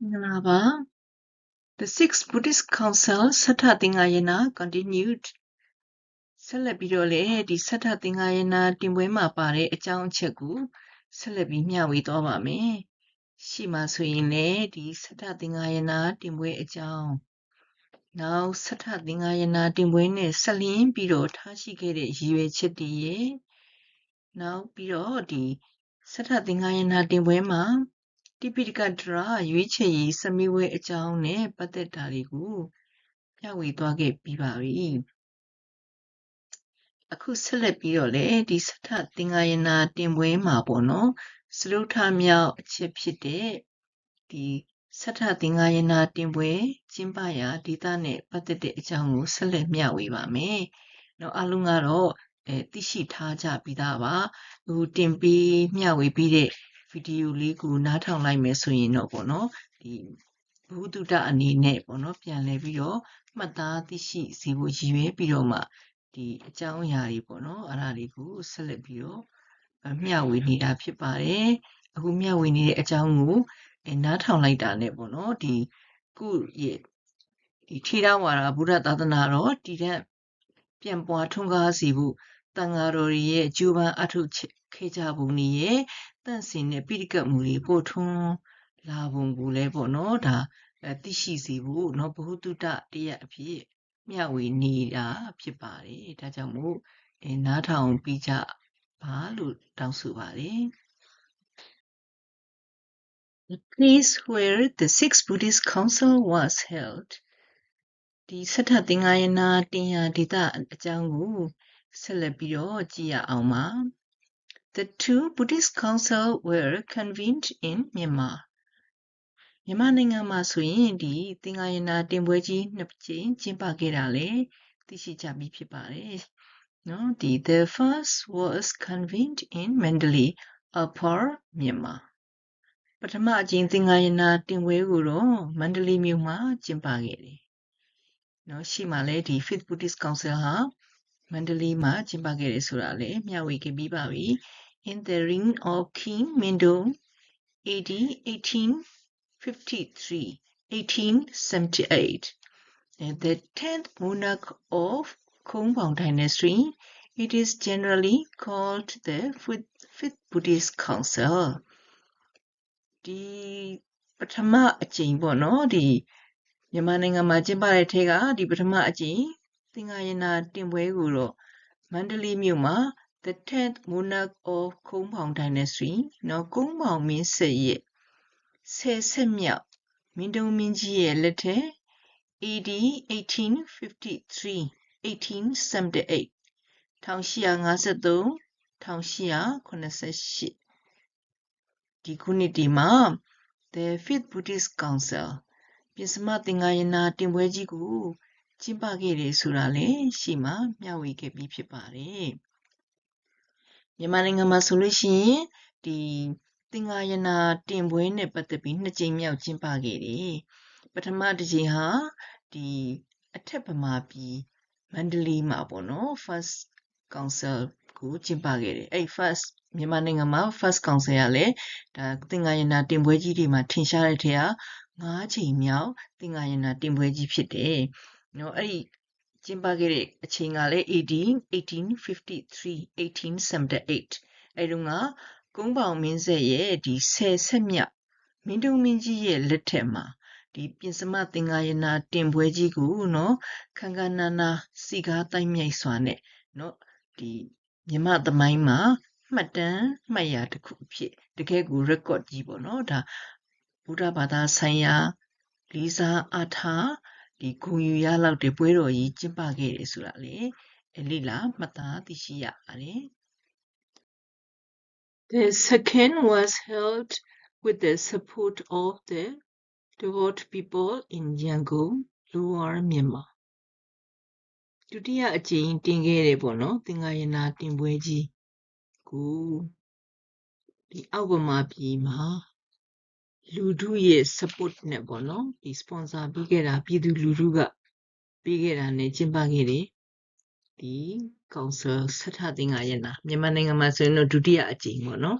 မင်္ဂလာပါ The Sixth Buddhist Council ဆဋ္ဌသင်္ဃာယနာ continued ဆက်လက်ပြီးတော့လေဒီဆဋ္ဌသင်္ဃာယနာတင်ပွဲမှာပါတဲ့အကြောင်းအချက်ကိုဆက်လက်ပြီးမျှဝေသွားပါမယ်ရှိမှဆိုရင်လေဒီဆဋ္ဌသင်္ဃာယနာတင်ပွဲအကြောင်းနောက်ဆဋ္ဌသင်္ဃာယနာတင်ပွဲနဲ့ဆက်လျင်းပြီးတော့ထားရှိခဲ့တဲ့ရည်ရွယ်ချက်တွေရဲ့နောက်ပြီးတော့ဒီဆဋ္ဌသင်္ဃာယနာတင်ပွဲမှာ တိပိဋကဒရာရွေးချယ်ရေးစမိဝဲအကြောင်းနဲ့ပတ်သက်တာတွေကိုမျှဝေသွားခဲ့ပြီးပါပြီအခုဆက်လက်ပြီးတော့လေဒီစထသင်္ဃာယနာတင်ပွဲမှာပေါ့နော်စရုထမြောက်အချက်ဖြစ်တဲ့ဒီစထသင်္ဃာယနာတင်ပွဲကျင်းပရာဒေသနဲ့ပတ်သက်တဲ့အကြောင်းကိုဆက်လက်မျှဝေပါမယ်။နော်အလုံးကတော့အဲသိရှိထားကြပြီးသားပါ။ဟိုတင်ပြီးမျှဝေပြီးတဲ့ဗီ ဒီယိုလေးကိုနားထောင်လိုက်မယ်ဆိုရင်တော့ပေါ့နော်ဒီဘုဒ္ဓအနေနဲ့ပေါ့နော်ပြန်လဲပြီးတော့မှတ်သားသိရှိစေဖို့ရည်ရွယ်ပြီးတော့မှဒီအကြောင်းအရာတွေပေါ့နော်အဲ့ဒါတွေကိုဆက်လက်ပြီးတော့မျှဝေနေတာဖြစ်ပါတယ်အခုမျှဝေနေတဲ့အကြောင်းကိုအဲနားထောင်လိုက်တာနဲ့ပေါ့နော်ဒီခုရဲ့ဒီထေရဝါဒဗုဒ္ဓသာသနာတော်တည်တဲ့ပြန်ပွားထွန်းကားစီဖို့တန်ဃာတော်ရဲ့အကျိုးပန်းအထုခဲ့ကြ ပုံတွေရဲ့တန့်စင်တဲ့ပိဋကတ်မှုတွေပို့ထွန်းလာပုံကိုလည်းပေါ့နော်ဒါသိရှိစေဖို့เนาะဘ ഹു တုတတရားအဖြစ်မျှဝေနေတာဖြစ်ပါတယ်ဒါကြောင့်မို့အဲနားထောင်ပြီးကြပါလို့တောင်းဆိုပါတယ် The place where the Sixth Buddhist Council was held ဒီစထသင်္ဃာယနာတင်ယာဒေသအကြောင်းကိုဆက်လက်ပြီးတော့ကြည့်ရအောင်ပါ The two Buddhist council were convened in Myanmar မြန်မာနိုင်ငံမှာဆိုရင်ဒီသင်္ဃာယနာတင်ပွဲကြီးနှစ်ကြိမ်ကျင်းပခဲ့တာလည်းသိရှိကြပြီးဖြစ်ပါတယ်။နော်ဒီ the first was convened in Mandalay Upper Myanmar ပထမအကြိမ်သင်္ဃာယနာတင်ပွဲကိုတော့မန္တလေးမြို့မှာကျင်းပခဲ့တယ်။နော်ရှိမှလည်းဒီ Fifth Buddhist Council ဟာမန္တလေးမှာကျင်းပခဲ့တယ်ဆိုတာလည်းမျှဝေခဲ့ပြီးပါပြီ။ In the reign of King Mindong AD 18 53, 1878. The 10th monarch of Kongbang dynasty, it is generally called the Fifth Buddhist Council. ဒီပထမအကြိမ်ပေါ့နော်ဒီမြန်မာနိုင်ငံမှာကျင်းပတဲ့ထဲကဒီပထမအကြိမ်သင်္ဃာယနာတင်ပွဲကိုတော့မန္တလေးမြို့မှာ the 10th monarch of Kongbang dynasty နော်ကုန်းပေါင်မင်းဆက်ရဲ့ဆယ်ဆက်မြောက်မင်းတုံးမင်းကြီးရဲ့လက်ထက် AD 1853 1878 1853 1888ဒီခုနှစ်ဒီမှာ The Fifth Buddhist Council ပြင်စမသင်္ဃာယနာတင်ပွဲကြီးကိုကျင်းပခဲ့တယ်ဆိုတာလည်းရှိမှမျှဝေခဲ့ပြီးဖြစ်ပါတယ် မြန်မာနိုင်ငံမှာဆိုလို့ရှိရင်ဒီသင်္ဃာယနာတင်ပွဲနဲ့ပတ်သက်ပြီးနှစ်ကြိမ်မြောက်ကျင်းပခဲ့တယ်။ပထမတစ်ကြိမ်ဟာဒီအထက်ဗမာပြည်မန္တလေးမှာပေါ့နော် first council ကိုကျင်းပခဲ့တယ်။အဲ့ first မြန်မာနိုင်ငံမှာ first council ကလည်းဒါသင်္ဃာယနာတင်ပွဲကြီးတွေမှာထင်ရှားတဲ့ထက်၅ချိန်မြောက်သင်္ဃာယနာတင်ပွဲကြီးဖြစ်တယ်။နော်အဲ့ဒီ ကျင်းပခဲ့တဲ့အချိန်ကလည်း AD 1853 1878အဲ့တုန်းကကုန်းပေါင်မင်းဆက်ရဲ့ဒီဆယ်ဆက်မြောက်မင်းတုံမင်းကြီးရဲ့လက်ထက်မှာဒီပြင်စမသင်္ကာယနာတင်ပွဲကြီးကိုနော်ခန်းခန်းနာနာစီကားတိုက်မြိုက်စွာနဲ့နော်ဒီမြမသမိုင်းမှာမှတ်တမ်းမှတ်ရတစ်ခုဖြစ်တကယ်ကို record ကြီးပေါ့နော်ဒါဘုရားဘာသာဆိုင်ရာလေးစားအားထား ဒီဂုဏ်ယူရလောက်တဲ့ပွဲတော်ကြီးကျင်းပခဲ့တယ်ဆိုတာလေအလိလာမှတ်သားသိရှိရပါတယ် The second was held with the support of the devout people in Yangon, Lower Myanmar. ဒုတိယအကြိမ်တင်ခဲ့တယ်ပေါ့နော်သင်္ဃာယနာတင်ပွဲကြီးကိုဒီအောက်ဗမာပြည်မှာ လူထုရဲ့ support နဲ့ပေါ့နော်ဒီ sponsor ပေးခဲ့တာပြည်သူလူထုကပေးခဲ့တာနဲ့ကျင်းပခဲ့တယ်ဒီကောင်ဆယ်ဆထသင်္ဃာယနာမြန်မာနိုင်ငံမှာဆိုရင်တော့ဒုတိယအကြိမ်ပေါ့နော်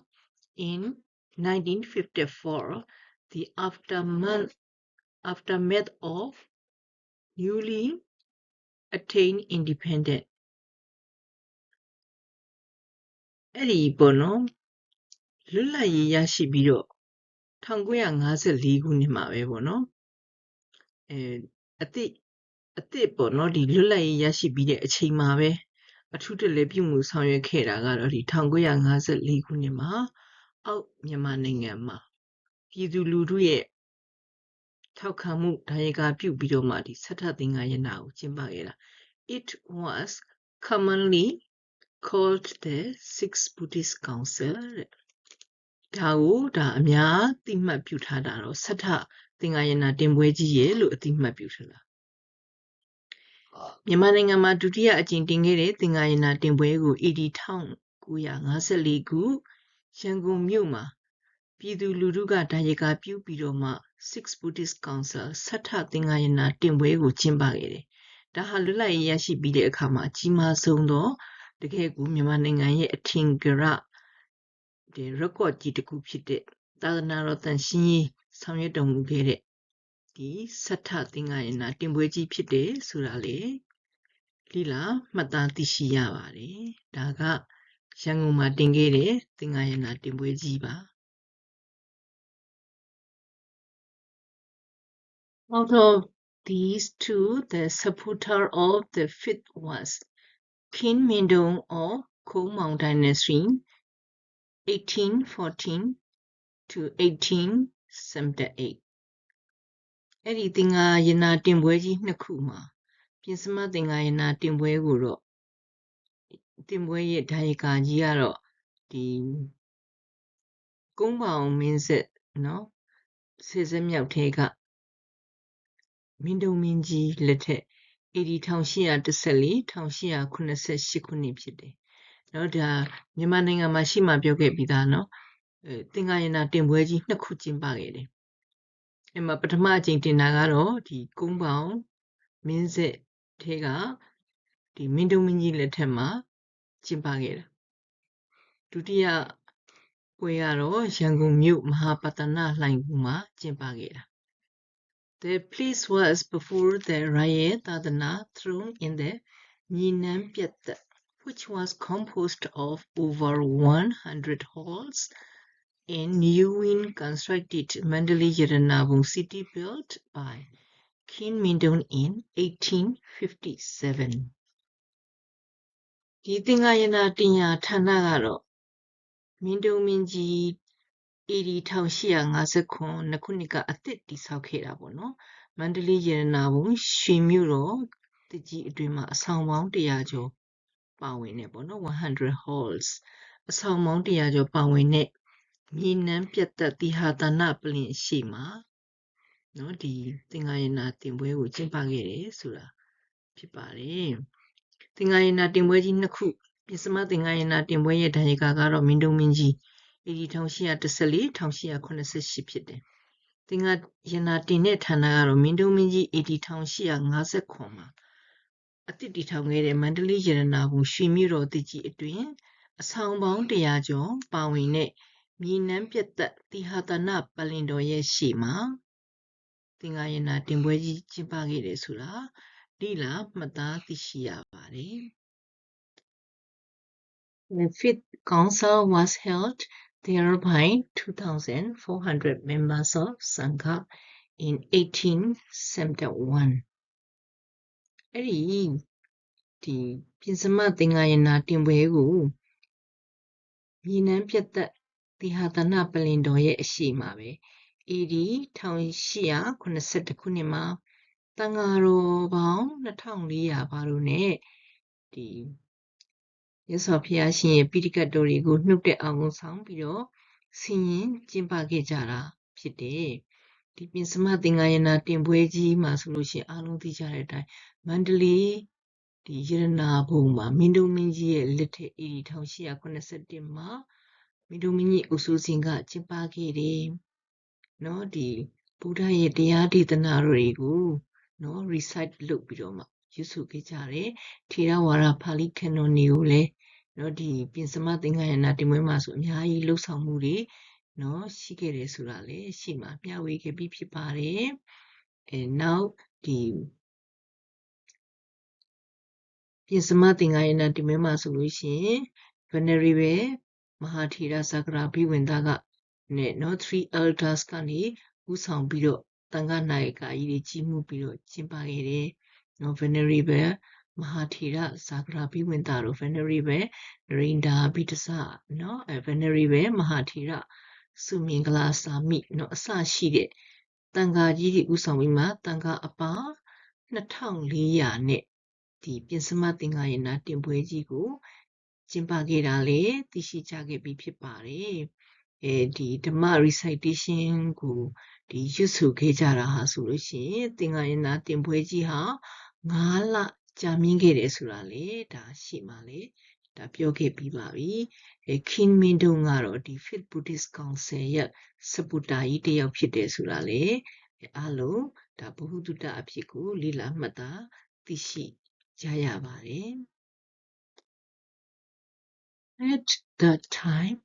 in 1954 the aftermath aftermath of newly attained independent အဲ့ဒီပေါ့နော်လွတ်လပ်ရေးရရှိပြီးတော့ 1954ခုနှစ်မှာပဲပေါ့နော်အဲအတိအတိပေါ့နော်ဒီလွတ်လပ်ရေးရရှိပြီးတဲ့အချိန်မှာပဲအထူးတလဲပြုမှုဆောင်ရွက်ခဲ့တာကတော့ဒီ1954ခုနှစ်မှာအောက်မြန်မာနိုင်ငံမှာပြည်သူလူထုရဲ့ထောက်ခံမှုဒါရိုက်ကာပြုပြီးတော့မှဒီဆက်ထသင်္ဃာယနာကိုကျင်းပခဲ့တာ it was commonly called the six buddhist council တဲ့ ဒါကိုဒါအများသိမှတ်ပြုထားတာတော့ဆက်ထသင်္ဃာယနာတင်ပွဲကြီးရဲ့လို့အသိမှတ်ပြုထားတာမြန်မာနိုင်ငံမှာဒုတိယအကြိမ်တင်ခဲ့တဲ့သင်္ဃာယနာတင်ပွဲကို AD 1954ခုရန်ကုန်မြို့မှာပြည်သူလူထုကဒါရိုက်ကာပြုပြီးတော့မှ Six Buddhist Council ဆဋ္ဌသင်္ဃာယနာတင်ပွဲကိုကျင်းပခဲ့တယ်။ဒါဟာလွတ်လပ်ရေးရရှိပြီးတဲ့အခါမှာအကြီးမားဆုံးသောတကယ်ကိုမြန်မာနိုင်ငံရဲ့အထင်ကရ ဒီ record ကြီးတစ်ခုဖြစ်တဲ့သာသနာတော်တန်ရှင်းရေးဆောင်ရွက်တော်မူခဲ့တဲ့ဒီဆဋ္ဌသင်္ဃာယနာတင်ပွဲကြီးဖြစ်တယ်ဆိုတာလေလီလာမှတ်သားသိရှိရပါတယ်။ဒါကရန်ကုန်မှာတင်ခဲ့တဲ့သင်္ဃာယနာတင်ပွဲကြီးပါ။ Out of these two, the supporter of the fifth was King Mindong of Komang Dynasty, 1814 to 1878. အဲ့ဒီသင်္ဃာယနာတင်ပွဲကြီးနှစ်ခုမှာပြင်စမသင်္ဃာယနာတင်ပွဲကိုတော့တင်ပွဲရဲ့ဒါရိုက်ကာကြီးကတော့ဒီကုန်းပေါင်မင်းဆက်နော်ဆေစက်မြောက်ထဲကမင်းတုံမင်းကြီးလက်ထက် AD 1814 1888ခုနှစ်ဖြစ်တယ်။ နော်ဒါမြန်မာနိုင်ငံမှာရှိမှပြောခဲ့ပြီးသားနော်။အဲသင်္ကာယနာတင်ပွဲကြီးနှစ်ခုကျင်းပခဲ့တယ်။အဲမှာပထမအကြိမ်တင်တာကတော့ဒီကုန်းပေါင်မင်းဆက်ထဲကဒီမင်းတုံမင်းကြီးလက်ထက်မှာကျင်းပခဲ့တာ။ဒုတိယပွဲကတော့ရန်ကုန်မြို့မဟာပတနာလှိုင်ကူမှာကျင်းပခဲ့တာ The place was before the Raya Tadana throne in the Ninan Pyat, which was composed of over 100 halls and newly constructed Mandalay Yadanabong city built by King Mindon in 1857. ဒီသင်္ဃာယနာတင်ညာဌာနကတော့မင်းတုံမင်းကြီး AD 1859နှစ်ခုနှစ်ကအသစ်တည်ဆောက်ခဲ့တာပေါ့နော်မန္တလေးရတနာဘုံရွှေမြို့တော်တကြီးအတွင်းမှာအဆောင်ပေါင်း100ကျော် ပါဝင်နေပေါ့နော်100 halls အဆောင်ပေါင်း100ကျော်ပါဝင်တဲ့မြေနန်းပြတ်သက်တိဟာတနာပလင်ရှိမှာနော်ဒီသင်္ဃာယနာတင်ပွဲကိုကျင်းပခဲ့တယ်ဆိုတာဖြစ်ပါတယ်သင်္ဃာယနာတင်ပွဲကြီးနှစ်ခုပြစမသင်္ဃာယနာတင်ပွဲရဲ့ဒါရိုက်ကာကတော့မင်းတုံမင်းကြီး1814 1888ဖြစ်တယ်သင်္ဃာယနာတင်တဲ့ဌာနကတော့မင်းတုံမင်းကြီး1859မှာ အတိတည်ထောင်ခဲ့တဲ့မန္တလေးရတနာဘုံရွှေမြို့တော်တကြီးအတွင်အဆောင်ပေါင်း100ကျော်ပါဝင်တဲ့မြေနန်းပြတ်သက်တိဟာတနာပလင်တော်ရဲ့ရှေ့မှာသင်္ဃာယနာတင်ပွဲကြီးကျင်းပခဲ့တယ်ဆိုတာလိလာမှတ်သားသိရှိရပါတယ် The fifth council was held there by 2,400 members of Sangha in 1871. အဲ့ဒီဒီပြင်စမသင်္ဃာယနာတင်ပွဲကိုမြေနန်းပြတ်သက်တိဟာသနာပလင်တော်ရဲ့အရှိမှာပဲ AD 1882ခုနှစ်မှာတန်ဃာတော်ပေါင်း2400ပါလို့နဲ့ဒီရသော်ဖျားရှင်ရဲ့ပိဋကတ်တော်တွေကိုနှုတ်တဲ့အောင်ဆောင်ပြီးတော့ဆင်ရင်ကျင်းပခဲ့ကြတာဖြစ်တယ်ဒီပြင်စမသင်္ဃာယနာတင်ပွဲကြီးမှာဆိုလို့ရှိရင်အားလုံးသိကြတဲ့အတိုင်း မန္တလေးဒီရတနာဘုံမှာမင်းတို့မင်းကြီးရဲ့လက်ထက်အေဒီ1881မှာမင်းတို့မင်းကြီးအုပ်စိုးစဉ်ကကျင်းပခဲ့တယ်။နော်ဒီဗုဒ္ဓရဲ့တရားဒေသနာတွေကိုနော် recite လုပ်ပြီးတော့မှရွတ်ဆိုခဲ့ကြတယ်။ထေရဝါဒပါဠိခဏုန်တွေကိုလည်းနော်ဒီပြင်စမသင်္ဃာယနာတင်ပွဲမှာဆိုအများကြီးလှုပ်ဆောင်မှုတွေနော်ရှိခဲ့တယ်ဆိုတာလေရှိမှာမျှဝေခဲ့ပြီးဖြစ်ပါတယ်အဲနောက်ဒီ ပြင်စမသင်္ကာယနာဒီမဲမှာဆိုလို့ရှိရင် venerable မဟာထေရသက္ကရာဘိဝင်သားကနဲ့နော် three elders ကနေဥဆောင်ပြီးတော့တန်ခါနိုင်ကာကြီးတွေကြီးမှုပြီးတော့ကျင်းပခဲ့တယ်နော် venerable မဟာထေရသက္ကရာဘိဝင်သားတို့ venerable နရိန္ဒာဘိတစနော်အဲ venerable မဟာထေရစုမင်္ဂလာစာမိနော်အစရှိတဲ့တန်ခါကြီးတွေဥဆောင်ပြီးမှတန်ခါအပါ2400နဲ့ ဒီပြင်စမသင်္ကာယနာတင်ပွဲကြီးကိုကျင်းပခဲ့တာလေသိရှိကြခဲ့ပြီးဖြစ်ပါတယ်အဲဒီဓမ္မ recitation ကိုဒီရွတ်ဆိုခဲ့ကြတာဟာဆိုလို့ရှိရင်သင်္ကာယနာတင်ပွဲကြီးဟာ9လကြာမြင့်ခဲ့တယ်ဆိုတာလေဒါရှိမှလေဒါပြောခဲ့ပြီးပါပြီအဲခင်မင်းတို့ကတော့ဒီ Fifth Buddhist Council ရဲ့စပူတာကြီးတယောက်ဖြစ်တယ်ဆိုတာလေအားလုံးဒါဘ ഹു တုတအဖြစ်ကိုလေ့လာမှတ်သားသိရှိ ကြရပါတယ် At that time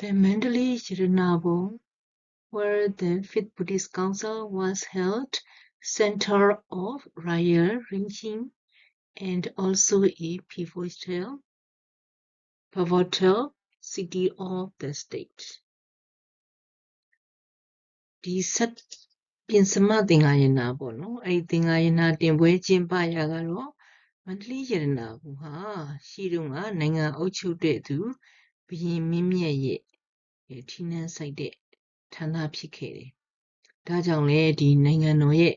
the Mandalay Yiranabong where the Fifth Buddhist Council was held center of royal regime and also a pivotal pivotal city of the state ဒီဆက်ပြင်စမသင်္ဃာယနာပေါ့နော်အဲ့ဒီသင်္ဃာယနာတင်ပွဲကျင်းပရာကတော့ မန္တလေးရတနာဘူဟာရှိတုန်းကနိုင်ငံအုပ်ချုပ်တဲ့သူဘုရင်မင်းမြတ်ရဲ့အဲထီးနှန်းဆိုင်တဲ့ဌာနဖြစ်ခဲ့တယ်။ဒါကြောင့်လေဒီနိုင်ငံတော်ရဲ့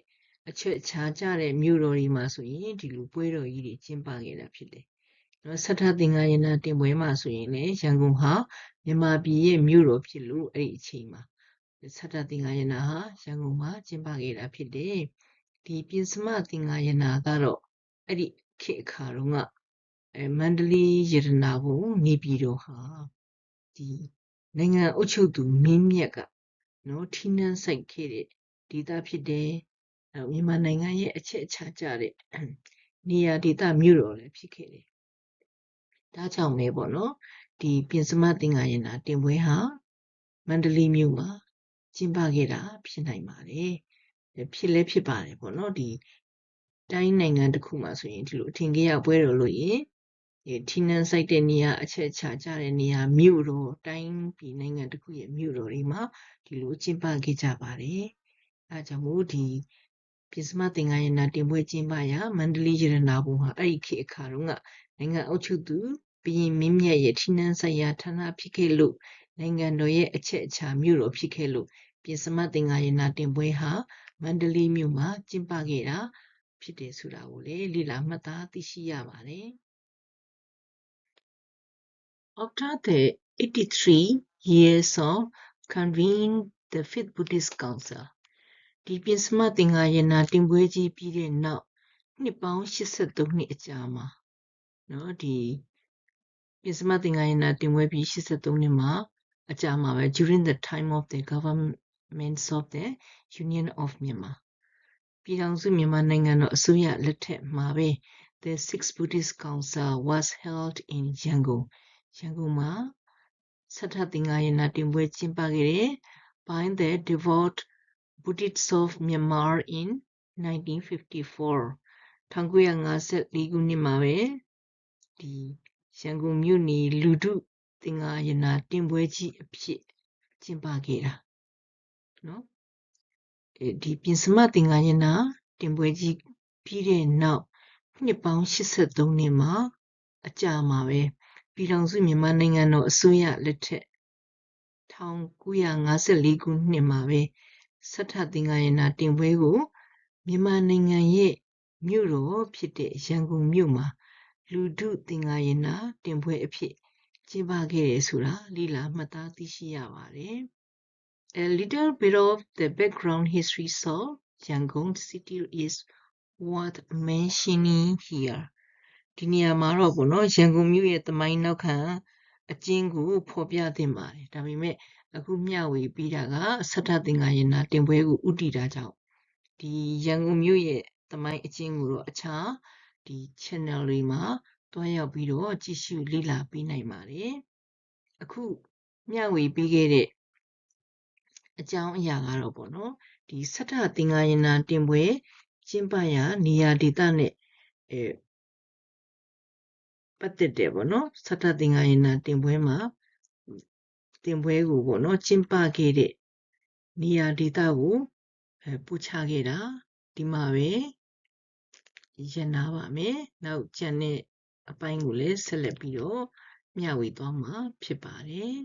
အချက်အခြာကျတဲ့မြို့တော်တွေမှာဆိုရင်ဒီလိုပွဲတော်ကြီးတွေကျင်းပခဲ့တာဖြစ်တယ်။နော်ဆဋ္ဌသင်္ဃာယနာတင်ပွဲမှာဆိုရင်လေရန်ကုန်ဟာမြန်မာပြည်ရဲ့မြို့တော်ဖြစ်လို့အဲ့ဒီအချိန်မှာဆဋ္ဌသင်္ဃာယနာဟာရန်ကုန်မှာကျင်းပခဲ့တာဖြစ်တယ်။ဒီပြင်စမသင်္ဃာယနာကတော့အဲ့ဒီ ခေတ်အခါတုန်းကအဲမန္တလေးရတနာဘုံနေပြည်တော်ဟာဒီနိုင်ငံအုပ်ချုပ်သူမင်းမြတ်ကနော်ထီးနှန်းဆိုင်ခဲ့တဲ့ဒေသဖြစ်တယ်အဲမြန်မာနိုင်ငံရဲ့အချက်အချာကျတဲ့နေရာဒေသမြို့တော်လည်းဖြစ်ခဲ့တယ်ဒါကြောင့်ပဲပေါ့နော်ဒီပြင်စမသင်္ဃာယနာတင်ပွဲဟာမန္တလေးမြို့မှာကျင်းပခဲ့တာဖြစ်နိုင်ပါတယ်ဖြစ်လဲဖြစ်ပါတယ်ပေါ့နော်ဒီ တိုင်းနိုင်ငံတစ်ခုမှာဆိုရင်ဒီလိုအထင်ကြီးရပွဲတော်လို့ရင်ဒီထီနန်းဆိုင်တဲ့နေရာအချက်ချာကြတဲ့နေရာမြို့တော်တိုင်းပြည်နိုင်ငံတစ်ခုရဲ့မြို့တော်တွေမှာဒီလိုကျင်းပခဲ့ကြပါတယ်။အဲကြောင့်မို့ဒီပြစ္စမသင်္ကန်းရနာတင်ပွဲကျင်းပရာမန္တလေးရတနာဘုံဟာအဲ့ဒီခေတ်အခါတုန်းကနိုင်ငံအုပ်ချုပ်သူဘုရင်မင်းမြတ်ရဲ့ထီနန်းဆိုင်ရာဌာနဖြစ်ခဲ့လို့နိုင်ငံတော်ရဲ့အချက်အချာမြို့တော်ဖြစ်ခဲ့လို့ပြစ္စမသင်္ကန်းရနာတင်ပွဲဟာမန္တလေးမြို့မှာကျင်းပခဲ့တာ ဖြစ်တယ်ဆိုတာကိုလည်းလေ့လာမှတ်သားသိရှိရပါတယ်။ After the 83 years of convening the Fifth Buddhist Council ဒီပြင်စမသင်္ဃာယနာတင်ပွဲကြီးပြီးတဲ့နောက်နှစ်ပေါင်း83နှစ်အကြာမှာနော်ဒီပြင်စမသင်္ဃာယနာတင်ပွဲပြီး83နှစ်မှာအကြာမှာပဲ during the time of the governments of the Union of Myanmar ပြည်ထောင်စုမြန်မာနိုင်ငံတော်အစိုးရလက်ထက်မှာပဲ the Sixth Buddhist Council was held in Yangon ရန်ကုန်မှာဆဋ္ဌသင်္ဃာယနာတင်ပွဲကျင်းပခဲ့တဲ့ by the devout Buddhists of Myanmar in 1954 1954ခုနှစ်မှာပဲဒီရန်ကုန်မြို့နေလူထုသင်္ဃာယနာတင်ပွဲကြီးအဖြစ်ကျင်းပခဲ့တာနော် ဒီပြင်စမသင်္ကန်းရနာတင်ပွဲကြီးပြီးတဲ့နောက်နှစ်ပေါင်း83နှစ်မှာအကြာမှာပဲပြည်ထောင်စုမြန်မာနိုင်ငံတော်အစိုးရလက်ထက်1954ခုနှစ်မှာပဲစထသင်္ကန်းရနာတင်ပွဲကိုမြန်မာနိုင်ငံရဲ့မြို့တော်ဖြစ်တဲ့ရန်ကုန်မြို့မှာလူထုသင်္ကန်းရနာတင်ပွဲအဖြစ်ကျင်းပခဲ့တယ်ဆိုတာလေ့လာမှတ်သားသိရှိရပါတယ်။ A little bit of the background history so Yangon city is worth mentioning here ဒီနေရာမှာတော့ဗောနော်ရန်ကုန်မြို့ရဲ့သမိုင်းနောက်ခံအကျဉ်းကိုဖော်ပြသင့်ပါတယ်ဒါပေမဲ့အခုမျှဝေပြီးတာကဆဋ္ဌသင်္ကာယနာတင်ပွဲကိုဥတည်တာကြောင့်ဒီရန်ကုန်မြို့ရဲ့သမိုင်းအကျဉ်းကိုတော့အခြားဒီ channel တွေမှာတွားရောက်ပြီးတော့ကြည့်ရှုလေ့လာပေးနိုင်ပါတယ်အခုမျှဝေပေးခဲ့တဲ့ အကြောင်းအရာကတော့ပေါ့နော်ဒီဆထသင်္ဃာယနာတင်ပွဲကျင်းပရာနေရာဒေသနဲ့အဲပတ်သက်တယ်ပေါ့နော်ဆထသင်္ဃာယနာတင်ပွဲမှာတင်ပွဲကိုပေါ့နော်ကျင်းပခဲ့တဲ့နေရာဒေသကိုအဲပူချခဲ့တာဒီမှာပဲရနာပါမယ်နောက်ကျန်တဲ့အပိုင်းကိုလည်းဆက်လက်ပြီးတော့မျှဝေသွားမှာဖြစ်ပါတယ်